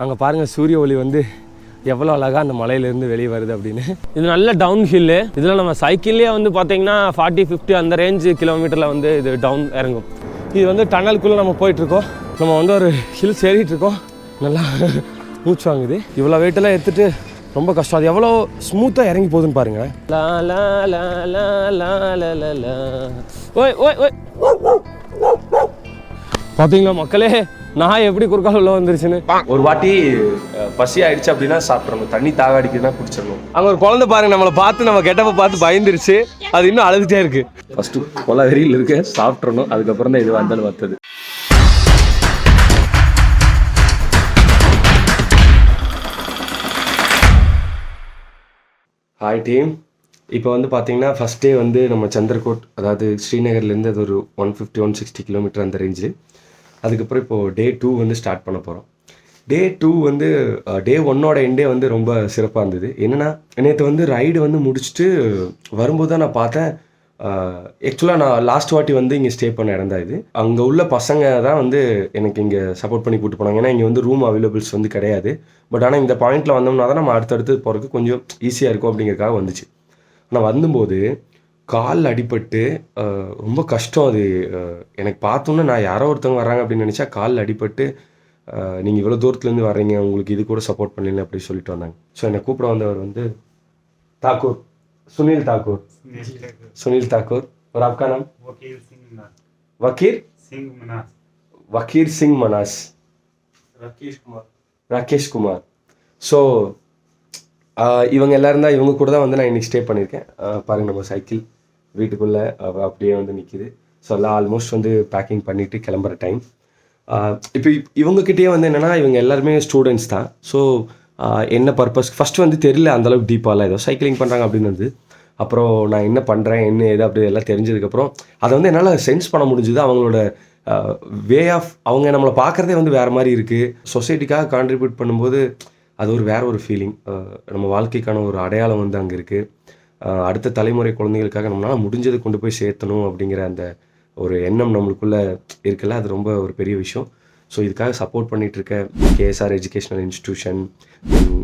அங்கே பாருங்கள் சூரிய ஒளி வந்து எவ்வளோ அழகாக அந்த மலையிலேருந்து வெளியே வருது அப்படின்னு. இது நல்ல டவுன் ஹில்லு இதில் நம்ம சைக்கிள்லேயே வந்து பார்த்தீங்கன்னா ஃபார்ட்டி ஃபிஃப்டி அந்த ரேஞ்சு கிலோமீட்டரில் வந்து இது டவுன் இறங்கும். இது வந்து டனலுக்குள்ளே நம்ம போயிட்டுருக்கோம். நம்ம வந்து ஒரு ஹில்ஸ் ஏறிட்டுருக்கோம் நல்லா மூச்சு வாங்குது. இவ்வளோ வெயிட்டெல்லாம் எடுத்துகிட்டு ரொம்ப கஷ்டம். அது எவ்வளோ ஸ்மூத்தாக இறங்கி போகுதுன்னு பாருங்கள் லா லா லா லா லா லா ஓய் ஓய் ஓய். பார்த்தீங்களா மக்களே? நான் எப்படி குறுக்கால உள்ள வந்துருச்சுன்னு ஒரு வாட்டி பசி ஆயிடுச்சு அப்படின்னா சாப்பிட்றணும் தண்ணி தாக அடிக்குதுன்னா குடிச்சிடணும். அங்கே ஒரு குழந்தை பாருங்க நம்மளை பார்த்து நம்ம கெட்டப்ப பார்த்து பயந்துருச்சு. அது இன்னும் அழுதுகிட்டே இருக்கு. ஃபர்ஸ்ட் கொலை வெறியில் இருக்கு சாப்பிட்றணும் அதுக்கப்புறம் தான் இது வந்தாலும் வந்தது ஹாய் டீம் இப்போ வந்து பார்த்தீங்கன்னா ஃபஸ்ட் டே வந்து நம்ம சந்திரகோட் அதாவது ஸ்ரீநகர்லேருந்து அது ஒரு one fifty one sixty kilometer அந்த ரேஞ்சு அதுக்கப்புறம் இப்போது டே டூ வந்து ஸ்டார்ட் பண்ண போகிறோம் டே டூ வந்து டே ஒன்னோட எண்டே வந்து ரொம்ப சிறப்பாக இருந்தது. என்னென்னா நேற்று வந்து ரைடு வந்து முடிச்சுட்டு வரும்போது தான் நான் பார்த்தேன் ஆக்சுவலாக நான் லாஸ்ட் வாட்டி வந்து இங்கே ஸ்டே பண்ண இடம் தான் இது. அங்கே உள்ள பசங்க தான் வந்து எனக்கு இங்கே சப்போர்ட் பண்ணி கூட்டு போனாங்க. ஏன்னா இங்கே வந்து ரூம் அவைலபிள்ஸ் வந்து கிடையாது. பட் ஆனால் இந்த பாயிண்ட்டில் வந்தோம்னா தான் நம்ம அடுத்தடுத்து போகிறதுக்கு கொஞ்சம் ஈஸியாக இருக்கும் அப்படிங்கிறதுக்காக வந்துச்சு. ஆனால் வந்தும்போது கால் அடிபட்டு அஹ், ரொம்ப கஷ்டம் அது அஹ், எனக்கு பார்த்தோன்னே நான் யாரோ ஒருத்தவங்க வராங்க அப்படின்னு நினச்சா கால் அடிபட்டு நீங்கள் இவ்வளோ தூரத்துலேருந்து வர்றீங்க உங்களுக்கு இது கூட சப்போர்ட் பண்ணல அப்படி சொல்லிட்டு வந்தாங்க ஸோ என்னை கூப்பிட வந்தவர் வந்து தாக்கூர் சுனில் தாக்கூர் सुनील ठाकुर और आपका नाम वकील सिंह मनास वकीर सिंह मनास वकीर सिंह मनास राकेश कुमार ராகேஷ் குமார் ஸோ இவங்க எல்லாரும் தான் இவங்க கூட தான் வந்து நான் இன்னைக்கு ஸ்டே பண்ணியிருக்கேன் ஆஹ் பாருங்க நம்ம சைக்கிள் வீட்டுக்குள்ளே அப்படியே வந்து நிற்கிது ஸோ எல்லாம் ஆல்மோஸ்ட் வந்து பேக்கிங் பண்ணிவிட்டு கிளம்புற டைம் இப்போ இவங்கக்கிட்டேயே வந்து என்னென்னா இவங்க எல்லாருமே ஸ்டூடெண்ட்ஸ் தான். ஸோ என்ன பர்பஸ் ஃபஸ்ட்டு வந்து தெரியல அந்தளவுக்கு டீப்பாலாம் ஏதோ சைக்கிளிங் பண்ணுறாங்க அப்படின்னு வந்து. அப்புறம் நான் என்ன பண்ணுறேன் என்ன ஏது அப்படி எல்லாம் தெரிஞ்சதுக்கப்புறம் அதை வந்து என்னால் சென்ஸ் பண்ண முடிஞ்சுது. அவங்களோட வே ஆஃப் அவங்க நம்மளை பார்க்குறதே வந்து வேறு மாதிரி இருக்குது சொசைட்டிக்காக கான்ட்ரிபியூட் பண்ணும்போது அது ஒரு வேற ஒரு ஃபீலிங் நம்ம வாழ்க்கைக்கான ஒரு அடையாளம் வந்து அங்கே இருக்குது அடுத்த தலைமுறை குழந்தைகளுக்காக நம்மளால் முடிஞ்சதை கொண்டு போய் சேர்த்தணும் அப்படிங்கிற அந்த ஒரு எண்ணம் நம்மளுக்குள்ளே இருக்குல்ல? அது ரொம்ப ஒரு பெரிய விஷயம். ஸோ இதுக்காக சப்போர்ட் பண்ணிகிட்டு இருக்க கேஎஸ்ஆர் எஜுகேஷனல் இன்ஸ்டிடியூஷன்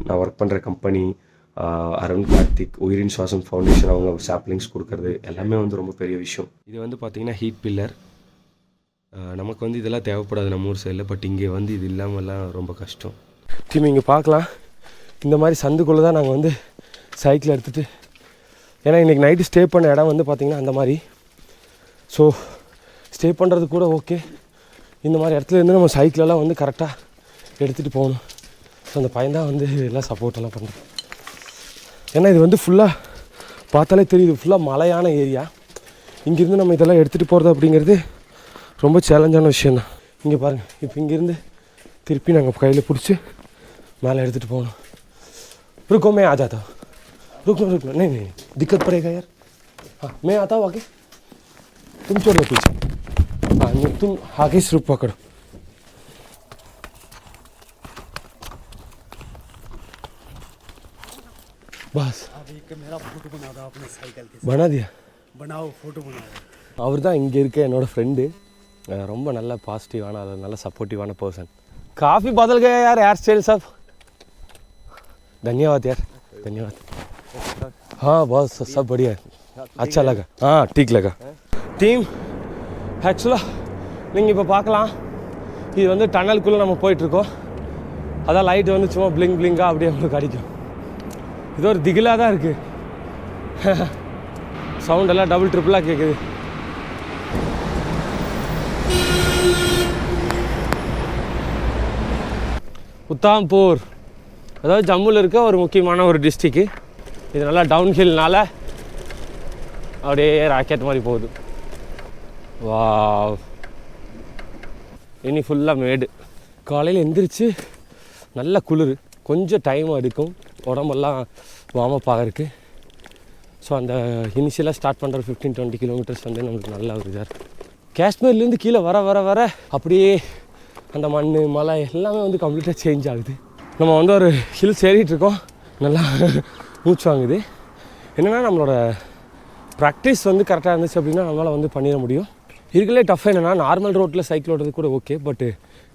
நான் ஒர்க் பண்ணுற கம்பெனி அருண் கார்த்திக் உயிரின் சுவாசம் ஃபவுண்டேஷன் அவங்க சாப்ளிங்ஸ் கொடுக்கறது எல்லாமே வந்து ரொம்ப பெரிய விஷயம். இது வந்து பார்த்திங்கன்னா ஹீட் பில்லர் நமக்கு வந்து இதெல்லாம் தேவைப்படாது நம்ம ஊர் சைடில் பட் இங்கே வந்து இது இல்லாமல்லாம் ரொம்ப கஷ்டம். டீம் இங்கே பார்க்கலாம். இந்த மாதிரி சந்துக்குள்ளே தான் நாங்கள் வந்து சைக்கிள் எடுத்துகிட்டு ஏன்னா இன்றைக்கி நைட்டு ஸ்டே பண்ண இடம் வந்து பார்த்திங்கன்னா அந்த மாதிரி. ஸோ ஸ்டே பண்ணுறது கூட ஓகே இந்த மாதிரி இடத்துல இருந்து நம்ம சைக்கிளெல்லாம் வந்து கரெக்டாக எடுத்துகிட்டு போகணும். ஸோ அந்த பையன்தான் வந்து எல்லாம் சப்போர்ட்டெல்லாம் பண்ணுறோம் ஏன்னா இது வந்து ஃபுல்லாக பார்த்தாலே தெரியுது. ஃபுல்லாக மலையான ஏரியா இங்கேருந்து நம்ம இதெல்லாம் எடுத்துகிட்டு போகிறது அப்படிங்கிறது ரொம்ப சேலஞ்சான விஷயம் தான் இங்கே பாருங்கள் இப்போ இங்கேருந்து திருப்பி நாங்கள் கையில் பிடிச்சி மேலே எடுத்துகிட்டு போகணும். இருக்கோமே ஆஜாதா रुक लो रुक लो नहीं नहीं दिक्कत पड़ेगा यार हाँ मैं आता हूँ आगे तुम चलो पीछे हाँ नहीं, तुम आगे सिर्फ पकड़ो बस अभी एक मेरा फोटो बना दो अपने साइकिल के बना दिया बनाओ फोटो बनाओ அவர் தான் இங்கே இருக்க என்னோட ஃப்ரெண்டு ரொம்ப நல்ல பாசிட்டிவான அது நல்ல சப்போர்ட்டிவான பர்சன் काफ़ी बदल गया यार हेयर स्टाइल सब धन्यवाद यार धन्यवाद हाँ बहुत सब सब बढ़िया है अच्छा लगा हाँ ठीक लगा டீம் ஆக்சுவலாக நீங்கள் இப்போ பார்க்கலாம் இது வந்து டனலுக்குள்ளே நம்ம போயிட்டுருக்கோம் அதான் லைட் வந்து சும்மா பிளிங் பிளிங்காக அப்படியே உங்களுக்கு அடிக்கும் இது ஒரு திகிலாக தான் இருக்குது சவுண்ட் எல்லாம் டபுள் ட்ரிப்பிளாக கேட்குது உத்தாம்பூர் அதாவது ஜம்முவில் இருக்க ஒரு முக்கியமான ஒரு டிஸ்ட்ரிக்கு இது நல்லா டவுன் ஹில்னால அப்படியே ராக்கெட் மாதிரி போகுது. வா இனி ஃபுல்லாக மேடு. காலையில் எந்திரிச்சு நல்ல குளிர். கொஞ்சம் டைம் எடுக்கும் உடம்பெல்லாம் வார்மப்பாக இருக்குது ஸோ அந்த இனிஷியலாக ஸ்டார்ட் பண்ணுற ஃபிஃப்டீன் டுவெண்ட்டி கிலோமீட்டர்ஸ் வந்து நமக்கு நல்லா ஒரு இதாக இருக்குது காஷ்மீர்லேருந்து கீழே வர வர வர அப்படியே அந்த மண் மலை எல்லாமே வந்து கம்ப்ளீட்டாக சேஞ்ச் ஆகுது. நம்ம வந்து ஒரு ஹில்ஸ் ஏறிட்டுருக்கோம் நல்லா மூச்சு வாங்குது என்னென்னா நம்மளோட ப்ராக்டிஸ் வந்து கரெக்டாக இருந்துச்சு அப்படின்னா நம்மளால் வந்து பண்ணிட முடியும். இருக்கலே டஃப் என்னென்னா நார்மல் ரோட்டில் சைக்கிள் ஓட்டுறது கூட ஓகே பட்டு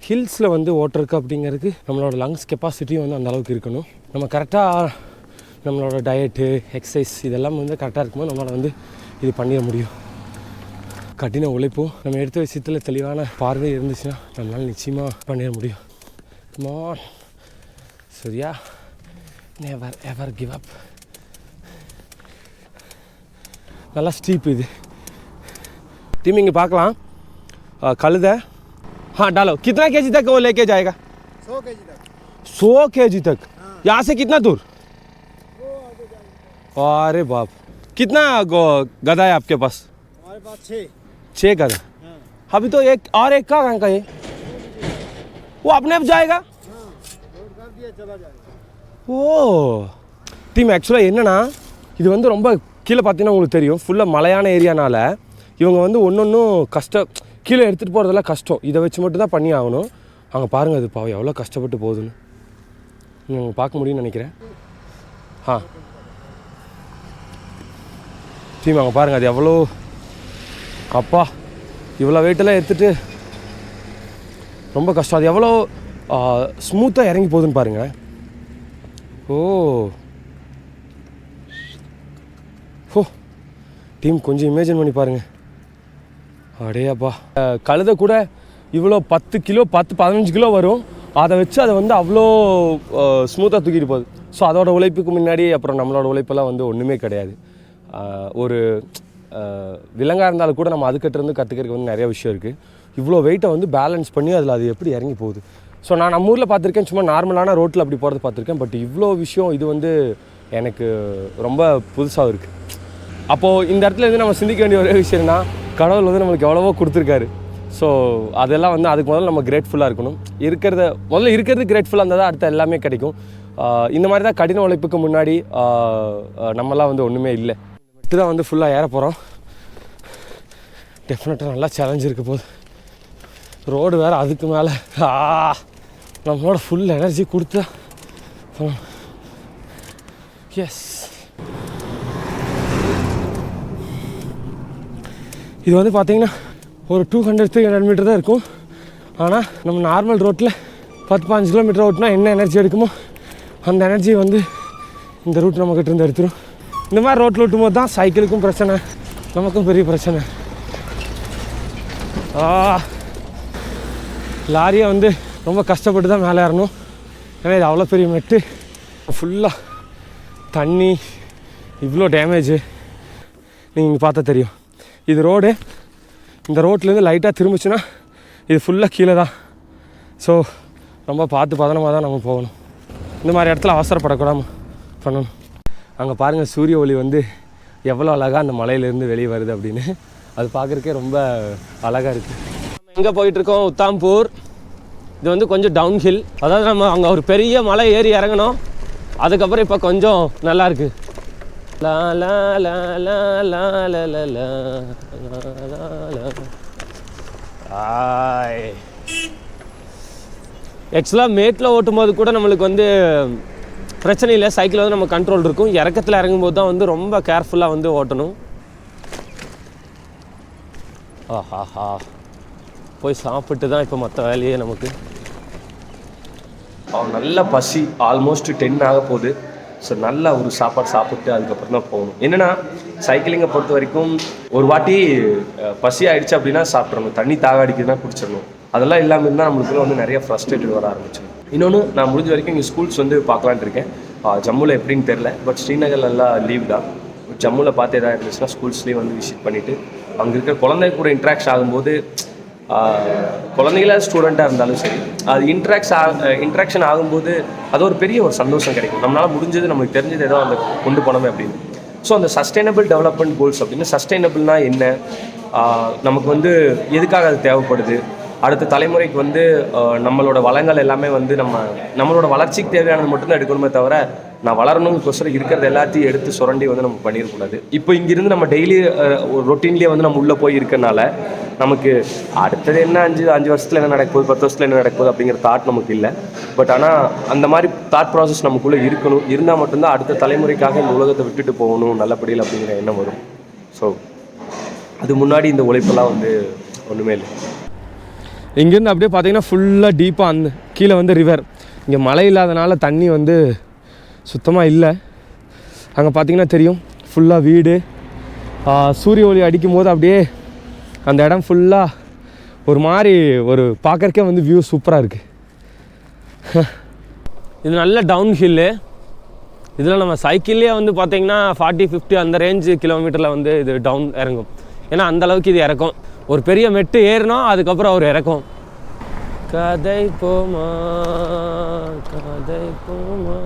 ஹில்ஸில் வந்து ஓட்டுறதுக்கு அப்படிங்கிறதுக்கு நம்மளோட லங்ஸ் கெப்பாசிட்டியும் வந்து அந்த அளவுக்கு இருக்கணும். நம்ம கரெக்டாக நம்மளோட டயட்டு எக்ஸசைஸ் இதெல்லாம் வந்து கரெக்டாக இருக்கும்போது நம்மளால் வந்து இது பண்ணிட முடியும். கடின உழைப்பும் நம்ம எடுத்த விஷயத்தில் தெளிவான பார்வை இருந்துச்சுன்னா நம்மளால் நிச்சயமாக பண்ணிட முடியும். சரியா? never ever give up. நல்லா ஸ்டீப் இது. टीम இங்கே பார்க்கலாம். கழுத. हाँ डालो कितना के जी तक वो लेके जाएगा सौ के जी तक सौ के जी तक हाँ। यहाँ से कितना दूर अरे बाप कितना गधा है आपके पास? हमारे पास छः। छः गधा। हाँ। अभी तो एक और एक का कहाँ का ये? वो अपने आप जाएगा? हाँ। चला जाएगा। ஓ. டீம் ஆக்சுவலாக என்னன்னா இது வந்து ரொம்ப கீழே பார்த்தீங்கன்னா உங்களுக்கு தெரியும். ஃபுல்லாக மலையான ஏரியானால இவங்க வந்து ஒன்று ஒன்றும் கஷ்டம் கீழே எடுத்துகிட்டு போகிறதெல்லாம் கஷ்டம். இதை வச்சு மட்டும் தான் பண்ணி ஆகணும். அங்கே பாருங்கள் அது பாவம் எவ்வளோ கஷ்டப்பட்டு போகுதுன்னு. நீங்கள் பார்க்க முடியும்னு நினைக்கிறேன். ஆ. டீம் அங்கே பாருங்கள் அது எவ்வளோ அப்பா இவ்வளோ வெயிட்டெல்லாம் எடுத்துகிட்டு ரொம்ப கஷ்டம். அது எவ்வளோ ஸ்மூத்தாக இறங்கி போகுதுன்னு பாருங்கள் ஓ. ஹோ டீம் கொஞ்சம் இமேஜின் பண்ணி பாருங்கள் அடையாப்பா. கழுத கழுதை கூட இவ்வளோ பத்து கிலோ பத்து பதினஞ்சு கிலோ வரும். அதை வச்சு அதை வந்து அவ்வளோ ஸ்மூத்தாக தூக்கிட்டு போகுது. ஸோ அதோட உழைப்புக்கு முன்னாடி அப்புறம் நம்மளோட உழைப்பெல்லாம் வந்து ஒன்றுமே கிடையாது. ஒரு விலங்காக இருந்தாலும் கூட நம்ம அதுக்கிட்டேருந்து கற்றுக்கிறதுக்கு வந்து நிறைய விஷயம் இருக்குது இவ்வளோ வெயிட்டை வந்து பேலன்ஸ் பண்ணி அதில் அது எப்படி இறங்கி போகுது? ஸோ நான் நம்ம ஊரில் பார்த்துருக்கேன். சும்மா நார்மலான ரோட்டில் அப்படி போகிறது பார்த்துருக்கேன். பட் இவ்வளோ விஷயம் இது வந்து எனக்கு ரொம்ப புதுசாக இருக்குது அப்போது இந்த இடத்துல வந்து நம்ம சிந்திக்க வேண்டிய ஒரே விஷயம்னா கடவுள் வந்து நம்மளுக்கு எவ்வளவோ கொடுத்துருக்காரு. ஸோ அதெல்லாம் வந்து அதுக்கு முதல்ல நம்ம கிரேட்ஃபுல்லாக இருக்கணும். இருக்கிறத முதல்ல இருக்கிறது கிரேட்ஃபுல்லாக இருந்தால் தான் அடுத்த எல்லாமே கிடைக்கும். இந்த மாதிரி தான் கடின உழைப்புக்கு முன்னாடி நம்மலாம் வந்து ஒன்றுமே இல்லை. மட்டும் தான் வந்து ஃபுல்லாக ஏற போகிறோம் டெஃபினட்டாக நல்லா சேலஞ்ச் இருக்க போகுது ரோடு வேறு அதுக்கு மேலே. ஆ. நம்மளோட ஃபுல் எனர்ஜி கொடுத்து எஸ் இது வந்து பார்த்தீங்கன்னா ஒரு two hundred three hundred meter தான் இருக்கும். ஆனால் நம்ம நார்மல் ரோட்டில் பத்து பாஞ்சு கிலோமீட்டர் ஓட்டினா என்ன எனர்ஜி எடுக்குமோ அந்த எனர்ஜி வந்து இந்த ரூட் நம்மக்கிட்ட இருந்து எடுத்துரும். இந்த மாதிரி ரோட்டில் ஓட்டும் போது தான் சைக்கிளுக்கும் பிரச்சனை நமக்கும் பெரிய பிரச்சனை. ஆ. லாரியை வந்து ரொம்ப கஷ்டப்பட்டு தான் மேலே ஏறணும். ஏன்னா இது அவ்வளோ பெரிய மெட்டு ஃபுல்லாக தண்ணி இவ்வளோ டேமேஜு நீங்கள் இங்கே பார்த்தா தெரியும். இது ரோடு இந்த ரோட்லேருந்து லைட்டாக திரும்பிச்சுன்னா இது ஃபுல்லாக கீழே தான். ஸோ ரொம்ப பார்த்து பதனமாக தான் நம்ம போகணும். இந்த மாதிரி இடத்துல அவசரப்படக்கூடாம பண்ணணும். அங்கே பாருங்கள் சூரிய ஒளி வந்து எவ்வளோ அழகாக அந்த மலையிலேருந்து வெளியே வருது அப்படின்னு. அது பார்க்குறக்கே ரொம்ப அழகாக இருக்குது எங்கே போயிட்டுருக்கோம் உத்தாம்பூர். இது வந்து கொஞ்சம் டவுன் ஹில் அதாவது நம்ம அங்கே ஒரு பெரிய மலை ஏறி இறங்கணும் அதுக்கப்புறம் இப்போ கொஞ்சம் நல்லா இருக்கு. லா லா லா லா லா லா லா லா ஆய். ஆக்சுவலாக மேட்டில் ஓட்டும்போது கூட நம்மளுக்கு வந்து பிரச்சனை இல்லை. சைக்கிள் வந்து நம்ம கண்ட்ரோல் இருக்கும். இறக்கத்தில் இறங்கும்போது தான் வந்து ரொம்ப கேர்ஃபுல்லாக வந்து ஓட்டணும். ஆஹாஹா. போய் சாப்பிட்டு தான் இப்போ மற்ற வேலையே நமக்கு. அவன் நல்ல பசி ஆல்மோஸ்ட் டென் ஆக போகுது. ஸோ நல்ல ஒரு சாப்பாடு சாப்பிட்டு அதுக்கப்புறம் தான் போகணும். என்னென்னா சைக்கிளிங்கை பொறுத்த வரைக்கும் ஒரு வாட்டி பசி ஆயிடுச்சு அப்படின்னா சாப்பிட்றணும் தண்ணி தாக அடிக்குதுன்னா குடிச்சிடணும். அதெல்லாம் இல்லாமல் இருந்தால் நம்மளுக்குள்ள வந்து நிறைய ஃப்ரஸ்ட்ரேட்டட் வர ஆரம்பிச்சிடும். இன்னொன்று நான் முடிஞ்ச வரைக்கும் இங்கே ஸ்கூல்ஸ் வந்து பார்க்கலான்ட்டு இருக்கேன். ஜம்முவில் எப்படின்னு தெரில பட் ஸ்ரீநகர்ல எல்லாம் லீவ் தான். ஜம்முவில் பார்த்து எதாவது இருந்துச்சுன்னா ஸ்கூல்ஸ்லேயும் வந்து விசிட் பண்ணிவிட்டு அங்கே இருக்கிற குழந்தை கூட இன்ட்ராக்ஷன் ஆகும்போது ஆஹ் ஸ்டூடெண்ட்டாக இருந்தாலும் சரி அது இன்ட்ராக்ஸ் ஆ இன்ட்ராக்ஷன் ஆகும்போது அது ஒரு பெரிய ஒரு சந்தோஷம் கிடைக்கும். நம்மளால் முடிஞ்சது நமக்கு தெரிஞ்சது ஏதோ அந்த கொண்டு போனோமே அப்படின்னு. ஸோ அந்த சஸ்டைனபிள் டெவலப்மெண்ட் கோல்ஸ் அப்படின்னு சஸ்டைனபிள்னா என்ன? நமக்கு வந்து எதுக்காக அது தேவைப்படுது? அடுத்த தலைமுறைக்கு வந்து நம்மளோட வளங்கள் எல்லாமே வந்து நம்ம நம்மளோட வளர்ச்சிக்கு தேவையானது மட்டும்தான் எடுக்கணுமே தவிர நான் வளரணுங்கொசரம் இருக்கிறத எல்லாத்தையும் எடுத்து சுரண்டி வந்து நம்ம பண்ணிடக்கூடாது. இப்போ இங்கிருந்து நம்ம டெய்லி ஒரு ரொட்டீன்லேயே வந்து நம்ம உள்ளே போய் இருக்கனால நமக்கு அடுத்தது என்ன அஞ்சு அஞ்சு வருஷத்தில் என்ன நடக்க போகுது பத்து வருஷத்தில் என்ன நடக்க போகுது அப்படிங்கிற தாட் நமக்கு இல்லை. பட் ஆனால் அந்த மாதிரி தாட் ப்ராசஸ் நமக்குள்ளே இருக்கணும். இருந்தால் மட்டும்தான் அடுத்த தலைமுறைக்காக இந்த உலகத்தை விட்டுட்டு போகணும் நல்லபடியில் அப்படிங்கிற எண்ணம் வரும். ஸோ அது முன்னாடி இந்த உழைப்பெல்லாம் வந்து ஒன்றுமே இல்லை. இங்கேருந்து அப்படியே பார்த்தீங்கன்னா ஃபுல்லாக டீப்பாக அந்த கீழே வந்து ரிவர் இங்கே மழை இல்லாதனால தண்ணி வந்து சுத்தமாக இல்லை. அங்கே பார்த்தீங்கன்னா தெரியும். ஃபுல்லாக வீடு. சூரிய ஒளி அடிக்கும் போது அப்படியே அந்த இடம் ஃபுல்லாக ஒரு மாதிரி ஒரு பார்க்கறக்கே வந்து வியூ சூப்பராக இருக்குது இது நல்ல டவுன் ஹில்லு இதில் நம்ம சைக்கிள்லேயே வந்து பார்த்தீங்கன்னா ஃபார்ட்டி ஃபிஃப்டி அந்த ரேஞ்சு கிலோமீட்டரில் வந்து இது டவுன் இறங்கும். ஏன்னா அந்தளவுக்கு இது இறக்கும். ஒரு பெரிய மெட்டு ஏறினோம் அதுக்கப்புறம் அவர் இறக்கும். கதை போமா கதை போமா.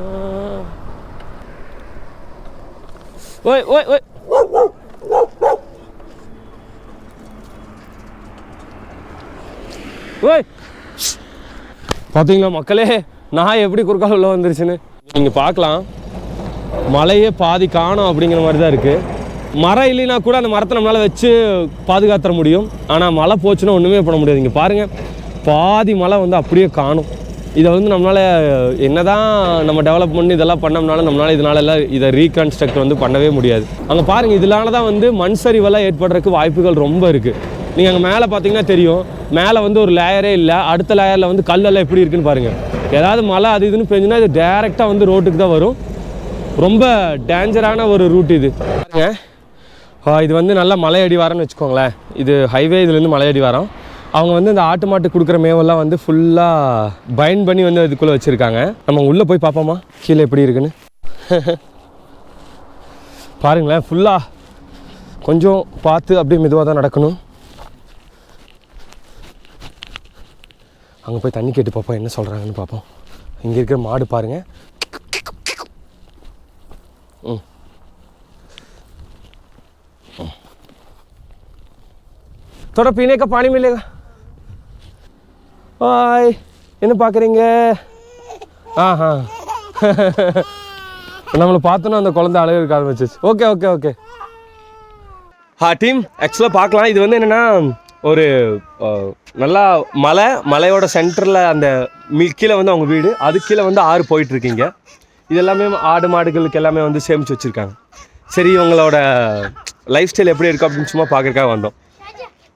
ஓய் ஓய் ஓய் ஓய் பார்த்தீங்களா மக்களே நான் எப்படி குறுக்கால் உள்ள வந்துருச்சுன்னு? நீங்கள் பார்க்கலாம். மலையே பாதி காணும் அப்படிங்கிற மாதிரி தான் இருக்குது மரம் இல்லைன்னா கூட அந்த மரத்தை நம்மளால் வச்சு பாதுகாத்துற முடியும். ஆனால் மழை போச்சுன்னா ஒன்றுமே பண்ண முடியாது. இங்கே பாருங்கள் பாதி மழை வந்து அப்படியே காணும். இதை வந்து நம்மளால் என்னதான் நம்ம டெவலப் பண்ணி இதெல்லாம் பண்ணோம்னாலும் நம்மளால் இதனால எல்லாம் இதை ரீகன்ஸ்ட்ரக்ட் வந்து பண்ணவே முடியாது. அங்கே பாருங்கள் இதனால தான் வந்து மண் சரிவெல்லாம் ஏற்படுறதுக்கு வாய்ப்புகள் ரொம்ப இருக்குது நீங்கள் அங்கே மேலே பார்த்தீங்கன்னா தெரியும். மேலே வந்து ஒரு லேயரே இல்லை. அடுத்த லேயரில் வந்து கல்லெல்லாம் எப்படி இருக்குன்னு பாருங்கள் ஏதாவது மழை அது இதுன்னு பெஞ்சுன்னா இது டேரெக்டாக வந்து ரோட்டுக்கு தான் வரும். ரொம்ப டேஞ்சரான ஒரு ரூட் இது. பாருங்க. இது வந்து நல்லா மலை அடிவாரம்னு வச்சுக்கோங்களேன். இது ஹைவே இதுலேருந்து மலை அடிவாரம் அவங்க வந்து இந்த ஆட்டு மாட்டு கொடுக்குற மேவெல்லாம் வந்து ஃபுல்லாக பைண்ட் பண்ணி வந்து இதுக்குள்ளே வச்சுருக்காங்க நம்ம உள்ளே போய் பார்ப்போமா கீழே எப்படி இருக்குன்னு பாருங்களேன் ஃபுல்லாக கொஞ்சம் பார்த்து அப்படியே மெதுவாக தான் நடக்கணும் அங்கே போய் தண்ணி கேட்டு பார்ப்போம் என்ன சொல்கிறாங்கன்னு பார்ப்போம் இங்கே இருக்கிற மாடு பாருங்கள் ம் थोड़ा पीने का पानी मिलेगा ஹாய் என்ன பார்க்குறீங்க? ஆஹா. நம்மளை பார்த்தோன்னா அந்த குழந்தை அழகு இருக்க ஆரம்பிச்சிச்சு ஓகே ஓகே ஓகே ஹா டீம் ஆக்சுவலாக பார்க்கலாம். இது வந்து என்னென்னா ஒரு நல்லா மலை மலையோட சென்டரில் அந்த மீ கீழே வந்து அவங்க வீடு. அது கீழே வந்து ஆறு போயிட்டுருக்கீங்க. இதெல்லாமே இது எல்லாமே ஆடு மாடுகளுக்கு எல்லாமே வந்து சேமித்து வச்சுருக்காங்க. சரி இவங்களோட லைஃப் ஸ்டைல் எப்படி இருக்கும் அப்படின்னு சும்மா பார்க்கறக்காக வந்தோம்.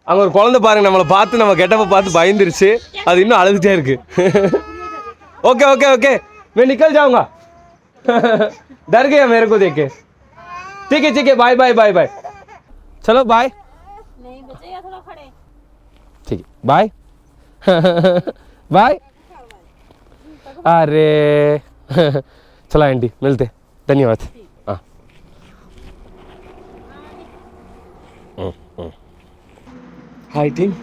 அங்கே ஒரு குழந்தை பாருங்க நம்மளை பார்த்து நம்ம கெட்டப்ப பார்த்து பயந்துருச்சு அது இன்னும் அழுதுகிட்டே இருக்கு ओके ओके ओके मैं निकल जाऊंगा डर गया मेरे को देख के ठीक है ठीक है बाय बाय बाय बाय चलो बाय नहीं बचेगा थोड़ा खड़े ठीक है बाय बाय अरे चला आंटी मिलते धन्यवाद हाँ ஹாய் டீம்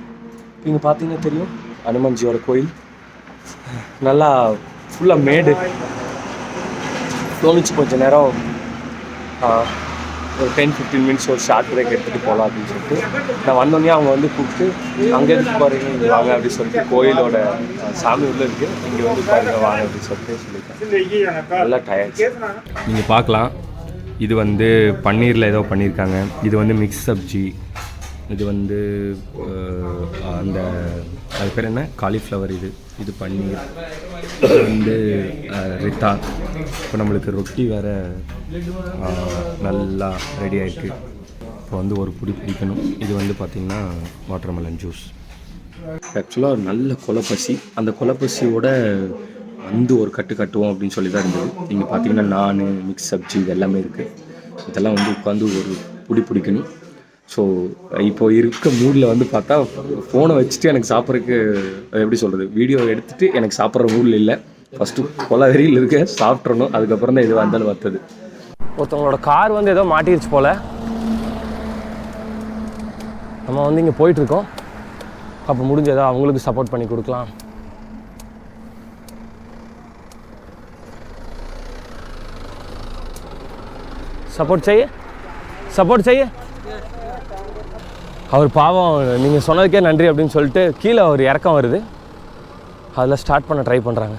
இங்கே பார்த்தீங்கன்னா தெரியும் அனுமன்ஜியோட கோயில். நல்லா ஃபுல்லாக மேடு. தோணுச்சு கொஞ்ச நேரம் ஒரு டென் ஃபிஃப்டீன் மினிட்ஸ் ஒரு ஷார்ட் பிரேக் எடுத்துகிட்டு போகலாம் அப்படின்னு சொல்லிட்டு. நான் வந்தோடனே அவங்க வந்து கூப்பிட்டு அங்கே இருந்து போகிறீங்க இங்கே வாங்க அப்படின்னு சொல்லிட்டு கோயிலோட சாமி உள்ளே இருக்கு. இங்கே வந்து பாருங்க வாங்க அப்படின்னு சொல்லிட்டு சொல்லியிருக்காங்க. நல்லா டயர்ட் நீங்கள் பார்க்கலாம். இது வந்து பன்னீரில் ஏதோ பண்ணியிருக்காங்க. இது வந்து மிக்ஸ் சப்ஜி இது வந்து அந்த அது பேர் என்ன? காலிஃப்ளவர் இது. இது பன்னீர். இது வந்து ரித்தா. இப்போ நம்மளுக்கு ரொட்டி வேறு நல்லா ரெடி ஆகிருக்கு இப்போ வந்து ஒரு புடி பிடிக்கணும். இது வந்து பார்த்திங்கன்னா வாட்டர்மெலன் ஜூஸ் ஆக்சுவலாக நல்ல கொலப்பசி. அந்த கொலப்பசியோட வந்து ஒரு கட்டு கட்டுவோம் அப்படின்னு சொல்லி தான் இருந்தது. இங்கே பார்த்தீங்கன்னா நான் மிக்ஸ் சப்ஜி இது எல்லாமே இருக்குது இதெல்லாம் வந்து உட்காந்து ஒரு புடி பிடிக்கணும். ஸோ இப்போ இருக்க மூடில் வந்து பார்த்தா ஃபோனை வச்சுட்டு எனக்கு சாப்பிட்றதுக்கு எப்படி சொல்கிறது வீடியோ எடுத்துகிட்டு எனக்கு சாப்பிட்ற மூடில் இல்லை. ஃபஸ்ட்டு கொலா வெறியில் இருக்க சாப்பிட்றணும் அதுக்கப்புறம் தான் எதுவாக இருந்தாலும் வந்தது ஒருத்தவங்களோட கார் வந்து ஏதோ மாட்டிருச்சு போல். நம்ம வந்து இங்கே போயிட்டுருக்கோம். அப்போ முடிஞ்ச ஏதோ அவங்களுக்கு சப்போர்ட் பண்ணி கொடுக்கலாம். சப்போர்ட் செய்ய. சப்போர்ட் செய்ய. அவர் பாவம் நீங்கள் சொன்னதுக்கே நன்றி அப்படின்னு சொல்லிட்டு கீழே ஒரு இறக்கம் வருது. அதில் ஸ்டார்ட் பண்ண ட்ரை பண்ணுறாங்க